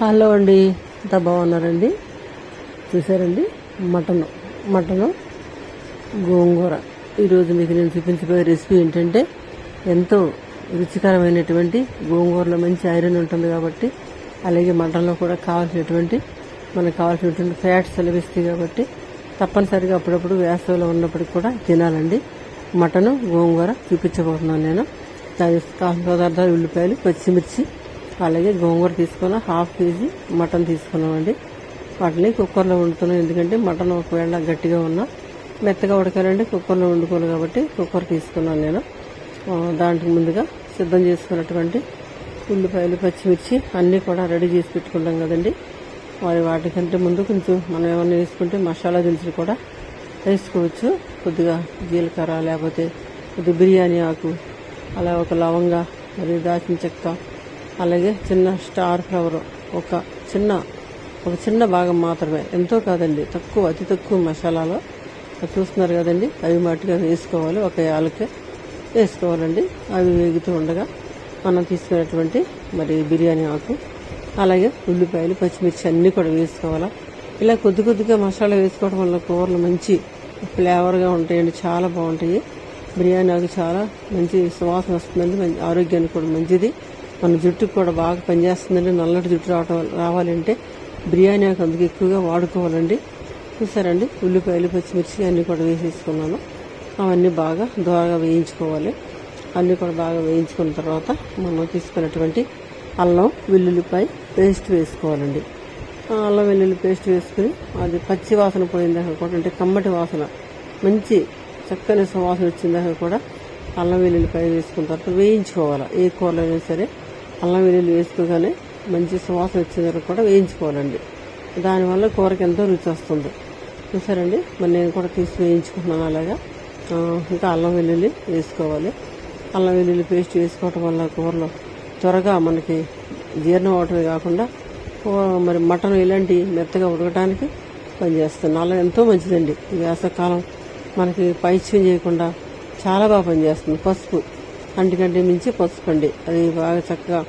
Hello అండి. ఎంత బాగున్నారండి? చూసారండి? మటను. మటను గోంగూర. ఈరోజు మీకు నేను చూపించబోయే రెసిపీ ఏంటంటే ఎంతో రుచికరమైనటువంటి గోంగూరలో మంచి ఐరన్ ఉంటుంది కాబట్టి అలాగే మటన్లో కూడా కావాల్సినటువంటి మనకు కావాల్సినటువంటి ఫ్యాట్స్ లభిస్తాయి కాబట్టి తప్పనిసరిగా అప్పుడప్పుడు వేసవిలో ఉన్నప్పటికి కూడా తినాలండి. మటను గోంగూర చూపించబోతున్నాను నేను. దానికి కావాల్సిన పదార్థాలు ఉల్లిపాయలు పచ్చిమిర్చి అలాగే గోంగూర తీసుకున్నాం హాఫ్ కేజీ మటన్ తీసుకున్నామండి. వాటిని కుక్కర్లో వండుతున్నాం. ఎందుకంటే మటన్ ఒకవేళ గట్టిగా ఉన్నా మెత్తగా ఉడకాలంటే కుక్కర్లో వండుకోను కాబట్టి కుక్కర్ తీసుకున్నాను నేను. దాంట్లో ముందుగా సిద్ధం చేసుకున్నటువంటి ఉల్లిపాయలు పచ్చిమిర్చి అన్నీ కూడా రెడీ చేసి పెట్టుకుంటాం కదండి. మరి వాటికంటే ముందు కొంచెం మనం ఏమన్నా వేసుకుంటే మసాలా దినుసులు కూడా వేసుకోవచ్చు. కొద్దిగా జీలకర్ర లేకపోతే కొద్దిగా బిర్యానీ ఆకు అలా ఒక లవంగా మరియు దాచిన చెక్క అలాగే చిన్న స్టార్ ఫ్లవర్ ఒక చిన్న ఒక చిన్న భాగం మాత్రమే. ఎంతో కాదండి తక్కువ అతి తక్కువ మసాలాలో. చూస్తున్నారు కదండి అవి మట్టుగా వేసుకోవాలి ఒక యాలకే వేసుకోవాలండి. అవి వేగుతూ ఉండగా మనం తీసుకున్నటువంటి మరి బిర్యానీ ఆకు అలాగే ఉల్లిపాయలు పచ్చిమిర్చి అన్నీ కూడా వేసుకోవాలా. ఇలా కొద్ది కొద్దిగా మసాలా వేసుకోవడం వల్ల కూరలు మంచి ఫ్లేవర్గా ఉంటాయండి చాలా బాగుంటాయి. బిర్యానీ ఆకు చాలా మంచి సువాసన వస్తుందండి మంచి ఆరోగ్యానికి కూడా మంచిది. మన జుట్టుకు కూడా బాగా పనిచేస్తుందండి. నల్లటి జుట్టు రావటం రావాలంటే బిర్యానీ ఆకు అందుకు ఎక్కువగా వాడుకోవాలండి. చూసారండి? ఉల్లిపాయలు పచ్చిమిర్చి అన్నీ కూడా వేసేసుకున్నాను. అవన్నీ బాగా దోరగా వేయించుకోవాలి. అన్నీ కూడా బాగా వేయించుకున్న తర్వాత మనం తీసుకున్నటువంటి అల్లం వెల్లుల్లిపాయ పేస్ట్ వేసుకోవాలండి. అల్లం వెల్లుల్లి పేస్ట్ వేసుకుని అది పచ్చి వాసన పోయిందాక కూడా అంటే కమ్మటి వాసన మంచి చక్కని సువాసన వచ్చిందాక కూడా అల్లం వెల్లుల్లిపాయ వేసుకున్న తర్వాత వేయించుకోవాలి. ఏ కూరలో అయినా సరే అల్లం వెల్లుల్లి వేసుకోగానే మంచి సువాసన వచ్చేదాకా కూడా వేయించుకోవాలండి. దానివల్ల కూరకి ఎంతో రుచి వస్తుంది. చూసారండి? మరి నేను కూడా తీసి వేయించుకుంటున్నాను అలాగా. ఇంకా అల్లం వెల్లుల్లి వేసుకోవాలి. అల్లం వెల్లుల్లి పేస్ట్ వేసుకోవటం వల్ల కూరలో త్వరగా మనకి జీర్ణం అవటమే కాకుండా మరి మటన్ ఇలాంటి మెత్తగా ఉడకడానికి పనిచేస్తుంది. అలా ఎంతో మంచిదండి. ఈ వేసవకాలం మనకి పైచ్యం చేయకుండా చాలా బాగా పనిచేస్తుంది. పసుపు అంటికంటే మించి పసుపండి. అది బాగా చక్కగా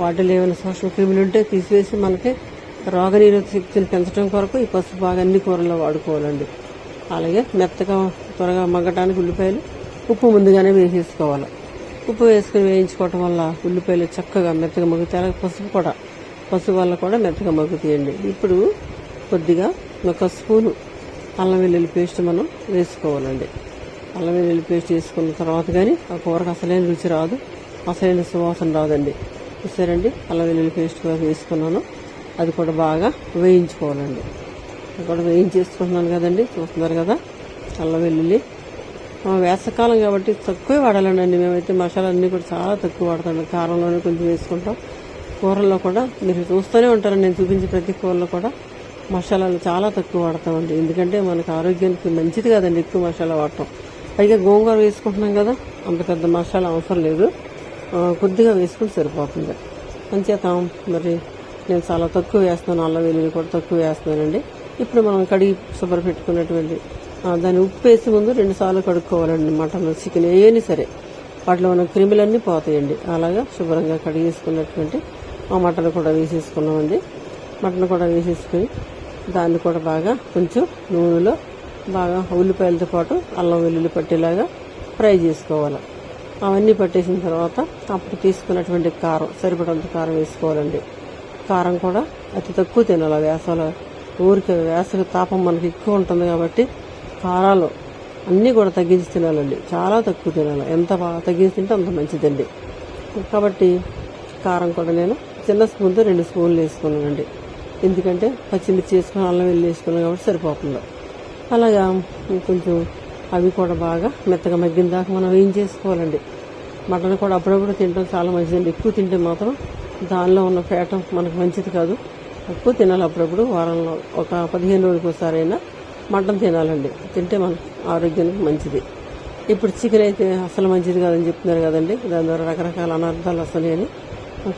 వాటిలో ఏమైనా సూక్ష్మ క్రిములు ఉంటే తీసివేసి మనకి రోగనిరోధక శక్తిని పెంచడం కొరకు ఈ పసుపు బాగా అన్ని కూరల్లో వాడుకోవాలండి. అలాగే మెత్తగా త్వరగా మగ్గటానికి ఉల్లిపాయలు ఉప్పు ముందుగానే వేసేసుకోవాలి. ఉప్పు వేసుకుని వేయించుకోవటం వల్ల ఉల్లిపాయలు చక్కగా మెత్తగా మగ్గుతాయి. అలాగే పసుపు కూడా పసుపు వల్ల కూడా మెత్తగా మగ్గుతాయండి. ఇప్పుడు కొద్దిగా ఒక స్పూను అల్లం వెల్లుల్లి పేస్ట్ మనం వేసుకోవాలండి. అల్లం వెల్లుల్లి పేస్ట్ చేసుకున్న తర్వాత కానీ ఆ కూరకు అసలైన రుచి రాదు. అసలైన సువాసన రాదండి. చూసారండి? అల్లం వెల్లుల్లి పేస్ట్ కూడా వేసుకున్నాను. అది కూడా బాగా వేయించుకోవాలండి. అది కూడా వేయించేసుకుంటున్నాను కదండి. చూస్తున్నారు కదా? అల్లం వెల్లుల్లి. వేసవకాలం కాబట్టి తక్కువే వాడాలండి. మేమైతే మసాలా అన్నీ కూడా చాలా తక్కువ వాడతాం. కారంలోనే కొంచెం వేసుకుంటాం. కూరల్లో కూడా మీరు చూస్తూనే ఉంటారండి. నేను చూపించే ప్రతి కూరలో కూడా మసాలాలు చాలా తక్కువ వాడతామండి. ఎందుకంటే మనకు ఆరోగ్యానికి మంచిది కదండి ఎక్కువ మసాలా వాడటం. పైగా గోంగూర వేసుకుంటున్నాం కదా అంత పెద్ద మసాలా అవసరం లేదు. కొద్దిగా వేసుకుని సరిపోతుంది. అంచేత మరి నేను చాలా తక్కువ వేస్తాను అల్లం వెల్లుల్లి కూడా తక్కువ వేస్తానండి ఇప్పుడు మనం కడిగి శుభ్ర పెట్టుకున్నటువంటి దాన్ని ఉప్పు వేసి ముందు రెండు సార్లు కడుక్కోవాలండి మటన్ చికెన్ ఏని సరే. వాటిలో ఉన్న క్రిములన్నీ పోతాయండి. అలాగా శుభ్రంగా కడిగేసుకున్నటువంటి ఆ మటన్ కూడా వేసేసుకున్నామండి. మటన్ కూడా వేసేసుకుని దాన్ని కూడా బాగా కొంచెం నూనెలో బాగా ఉల్లిపాయలతో పాటు అల్లం వెల్లుల్లి పట్టేలాగా ఫ్రై చేసుకోవాలి. అవన్నీ పట్టేసిన తర్వాత అప్పుడు తీసుకున్నటువంటి కారం సరిపడంత కారం వేసుకోవాలండి. కారం కూడా అతి తక్కువ తినాలి. వేసవిలో ఊరికి వేసవి తాపం మనకి ఎక్కువ ఉంటుంది కాబట్టి కారాలు అన్నీ కూడా తగ్గించి తినాలండి. చాలా తక్కువ తినాలి. ఎంత బాగా తగ్గించి తింటే అంత మంచిదండి. కాబట్టి కారం కూడా నేను చిన్న స్పూన్తో రెండు స్పూన్లు వేసుకున్నానండి. ఎందుకంటే పచ్చిమిర్చి వేసుకుని అల్లం వెళ్ళి వేసుకున్నాను కాబట్టి సరిపోతుంది. అలాగా కొంచెం అవి కూడా బాగా మెత్తగా మగ్గిన దాకా మనం ఏం చేసుకోవాలండి? మటన్ కూడా అప్పుడప్పుడు తినడం చాలా మంచిదండి. ఎక్కువ తింటే మాత్రం దానిలో ఉన్న ఫ్యాట్ మనకు మంచిది కాదు. ఎక్కువ తినాలి అప్పుడప్పుడు వారంలో ఒక పదిహేను రోజులకు ఒకసారైనా మటన్ తినాలండి. తింటే మన ఆరోగ్యానికి మంచిది. ఇప్పుడు చికెన్ అయితే అసలు మంచిది కాదని చెప్తున్నారు కదండి. దాని ద్వారా రకరకాల అనర్థాలు వస్తున్నాయి అని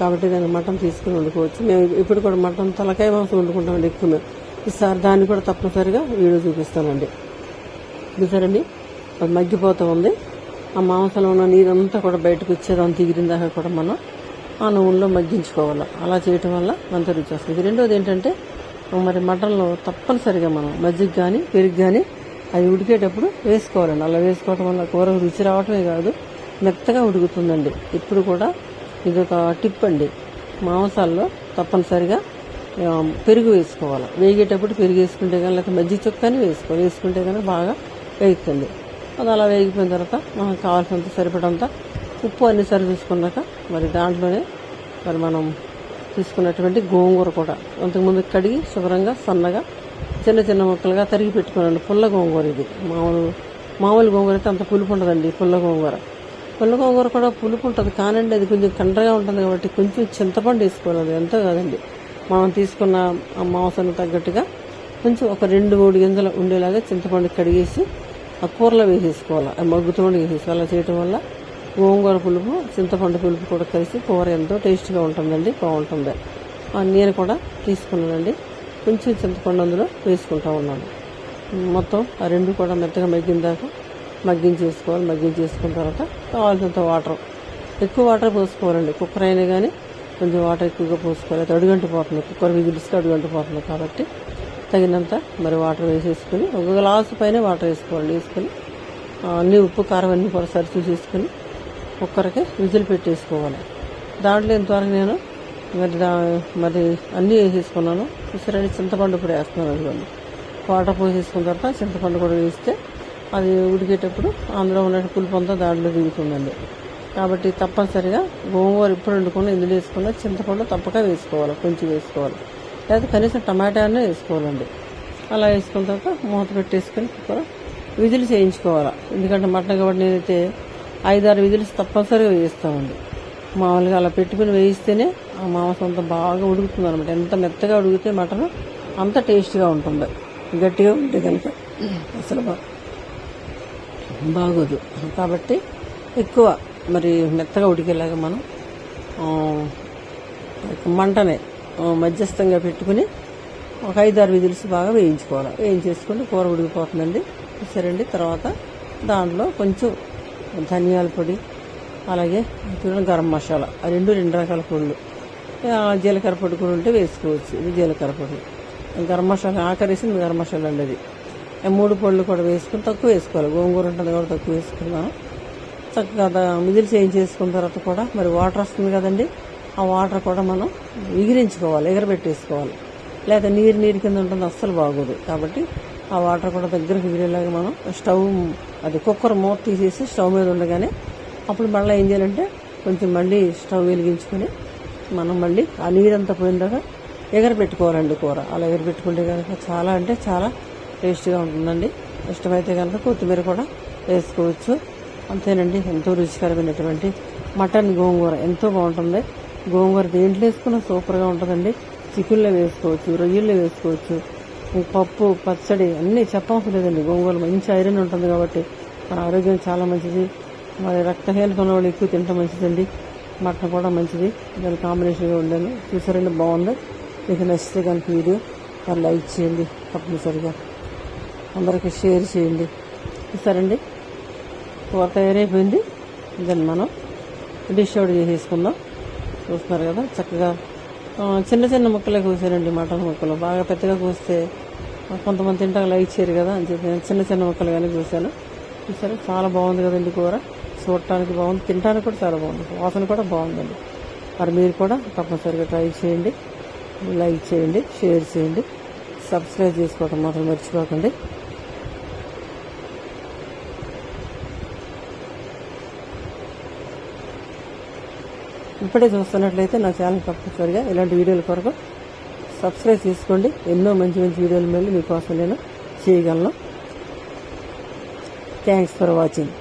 కాబట్టి దాన్ని మటన్ తీసుకుని వండుకోవచ్చు. మేము ఇప్పుడు కూడా మటన్ తలకాయ మాంసం వండుకుంటామండి ఎక్కువ మేము ఈసారి దాన్ని కూడా తప్పనిసరిగా వీడియో చూపిస్తానండి చూసారండి? అది మగ్గిపోతూ ఉంది. ఆ మాంసంలో ఉన్న నీరంతా కూడా బయటకు వచ్చేదాన్ని తీగిన దాకా కూడా మనం ఆ నూనెలో మగ్గించుకోవాలి. అలా చేయటం వల్ల మంత రుచి వస్తుంది. రెండోది ఏంటంటే మరి మటన్లో తప్పనిసరిగా మనం మజ్జిగ కానీ పెరుగు కానీ అవి ఉడికేటప్పుడు వేసుకోవాలండి. అలా వేసుకోవటం వల్ల కూర రుచి రావటమే కాదు మెత్తగా ఉడుకుతుందండి. ఇప్పుడు కూడా ఇది ఒక టిప్ అండి. మాంసాల్లో తప్పనిసరిగా పెరుగు వేసుకోవాలి. వేగేటప్పుడు పెరుగు వేసుకుంటే కానీ లేకపోతే మజ్జిగ చొక్కని వేసుకోవాలి. వేసుకుంటే కానీ బాగా వేగుతుంది. అది అలా వేగిపోయిన తర్వాత మనకు కావాల్సినంత సరిపడంత ఉప్పు అన్ని సరి చూసుకున్నాక మరి దాంట్లోనే మరి మనం తీసుకున్నటువంటి గోంగూర కూడా. అంతకుముందు కడిగి శుభ్రంగా సన్నగా చిన్న చిన్న ముక్కలుగా తరిగి పెట్టుకున్నాను. పుల్ల గోంగూర ఇది. మామూలు మామూలు గోంగూర అయితే అంత పులుపు ఉండదండి పుల్ల గోంగూర. పుల్ల గోంగూర కూడా పులుపు ఉంటుంది. కానండి అది కొంచెం కండ్రగా ఉంటుంది కాబట్టి కొంచెం చింతపండు వేసుకోవాలి. అది ఎంతో కాదండి. మనం తీసుకున్న ఆ మాంసానికి తగ్గట్టుగా కొంచెం ఒక రెండు మూడు గింజలు ఉండేలాగా చింతపండు కడిగేసి ఆ కూరలో వేసేసుకోవాలి. ఆ మగ్గుతోండి వేసేసుకోవాలి. అలా చేయటం వల్ల గోంగూర పులుపు చింతపండు పులుపు కూడా కలిసి కూర ఎంతో టేస్ట్గా ఉంటుందండి బాగుంటుంది. ఆ నేను కూడా తీసుకున్నానండి. కొంచెం చింతపండు అందులో వేసుకుంటా ఉన్నాను. మొత్తం ఆ రెండు కూడా మెత్తగా మగ్గిన దాకా మగ్గించేసుకోవాలి. మగ్గించేసుకున్న తర్వాత కావాల్సినంత వాటర్ ఎక్కువ వాటర్ పోసుకోవాలండి. కుక్కర్ అయినా కానీ కొంచెం వాటర్ ఎక్కువగా పోసుకోవాలి. అది పోతుంది. కుక్కర్ విజిల్స్కి అడుగంట పోతుంది కాబట్టి తగినంత మరి వాటర్ వేసేసుకుని ఒక గ్లాసు పైన వాటర్ వేసుకోవాలి. వేసుకొని అన్ని ఉప్పు కారం అన్ని కూడా సరి చూసేసుకొని కుక్కర్కి విజిల్ పెట్టేసుకోవాలి. దాంట్లో ఇంతవరకు నేను మరి దా మరి అన్నీ వేసేసుకున్నాను. చూసారండి చింతపండు కూడా వేస్తున్నాను అందులో వాటర్ పోసేసుకున్న తర్వాత చింతపండు కూడా వేస్తే అది ఉడికేటప్పుడు అందులో ఉన్న పులుపు అంతా దాంట్లో దిగుతుందండి. కాబట్టి తప్పనిసరిగా గోంగూర ఇప్పుడు వండుకుని ఇందులో వేసుకున్న చింతపండు తప్పక వేసుకోవాలి కొంచెం వేసుకోవాలి. లేదా కనీసం టమాటా అనే వేసుకోవాలండి. అలా వేసుకున్న తర్వాత మూత పెట్టేసుకొని కుక్కర్ విధులు చేయించుకోవాలి? ఎందుకంటే మటన్ కాబట్టి నేనైతే ఐదారు విధులు తప్పనిసరిగా వేయిస్తామండి మామూలుగా అలా పెట్టుకుని వేయిస్తేనే ఆ మాంసం అంత బాగా ఉడుకుతుంది అనమాట ఎంత మెత్తగా ఉడికితే మటన్ అంత టేస్ట్గా ఉంటుంది. గట్టిగా ఉంటే కనుక అసలు బాగోదు. కాబట్టి ఎక్కువ మరి మెత్తగా ఉడికేలాగా మనం మంటనే మధ్యస్థంగా పెట్టుకుని ఒక ఐదారు విజిల్స్ బాగా వేయించుకోవాలి. వేయించేసుకుని కూర ఉడికిపోతుందండి. చూసారండి తర్వాత దాంట్లో కొంచెం ధనియాల పొడి అలాగే చూడండి గరం మసాలా. ఆ రెండు రెండు రకాల పొడులు. ఆ, జీలకర్ర పొడి కూడా ఉంటే వేసుకోవచ్చు. ఇది జీలకర్ర పొడి. గరం మసాలా ఆకరేసింది గరం మసాలా అండి అది. మూడు పొడులు కూడా వేసుకుని తక్కువ వేసుకోవాలి. గోంగూర ఉంటుంది కూడా తక్కువ వేసుకున్నాం చక్కగా మిదిలి చేంజ్ చేసుకున్న తర్వాత కూడా మరి వాటర్ వస్తుంది కదండి ఆ వాటర్ కూడా మనం ఎగిరించుకోవాలి ఎగరబెట్టేసుకోవాలి. లేదా నీరు నీరు కింద ఉంటుంది అస్సలు బాగోదు. కాబట్టి ఆ వాటర్ కూడా దగ్గరకు ఎగిరేలాగా మనం స్టవ్ అది కుక్కర్ మూత తీసేసి స్టవ్ మీద ఉండగానే అప్పుడు మళ్ళీ ఏం చేయాలంటే కొంచెం మళ్ళీ స్టవ్ వెలిగించుకొని మనం మళ్ళీ ఆ నీరంతా పోయిందాక ఎగరబెట్టుకోవాలండి కూర. అలా ఎగరబెట్టుకుంటే కనుక చాలా అంటే చాలా టేస్ట్గా ఉంటుందండి. ఇష్టమైతే కనుక కొత్తిమీర కూడా వేసుకోవచ్చు. అంతేనండి. ఎంతో రుచికరమైనటువంటి మటన్ గోంగూర ఎంతో బాగుంటుంది. గోంగూర దేంట్లో వేసుకున్నా సూపర్గా ఉంటుందండి. చికెన్లో వేసుకోవచ్చు రొయ్యల్లో వేసుకోవచ్చు. పప్పు పచ్చడి అన్నీ చెప్పవసరం లేదండి గోంగూర మంచి ఐరన్ ఉంటుంది కాబట్టి మన ఆరోగ్యం చాలా మంచిది. మరి రక్తహీనత ఉన్న వాళ్ళు ఎక్కువ తింటే మంచిదండి. మటన్ కూడా మంచిది. దాని కాంబినేషన్గా ఉండాను చూసారండి బాగుంది. మీకు నచ్చితే కనుక వీడియో మరి లైక్ చేయండి తప్పనిసరిగా. అందరికీ షేర్ చేయండి. సరే అండి కూర తయారైపోయింది దాన్ని మనం డిష్ అవుట్ చేసేసుకుందాం. చూస్తున్నారు కదా చక్కగా చిన్న చిన్న ముక్కలే కోసారండి మటన్ ముక్కలు. బాగా పెద్దగా కోస్తే కొంతమంది తింటాక లైక్ చేయరు కదా అని చెప్పి చిన్న చిన్న ముక్కలు కానీ కోసాను. చూసారు? చాలా బాగుంది కదండి కూర. చూడటానికి బాగుంది తినడానికి కూడా చాలా బాగుంది. వాసన కూడా బాగుందండి. మరి మీరు కూడా తప్పనిసరిగా ట్రై చేయండి. లైక్ చేయండి షేర్ చేయండి. సబ్స్క్రైబ్ చేసుకోవడం మాత్రం మర్చిపోకండి. ఇప్పుడే చూస్తున్నట్లయితే నా ఛానల్ తప్పనిసరిగా ఇలాంటి వీడియోల కొరకు సబ్స్క్రైబ్ చేసుకోండి. ఎన్నో మంచి మంచి వీడియోలు మళ్ళీ మీకోసం నేను చేయగలను. Thanks for watching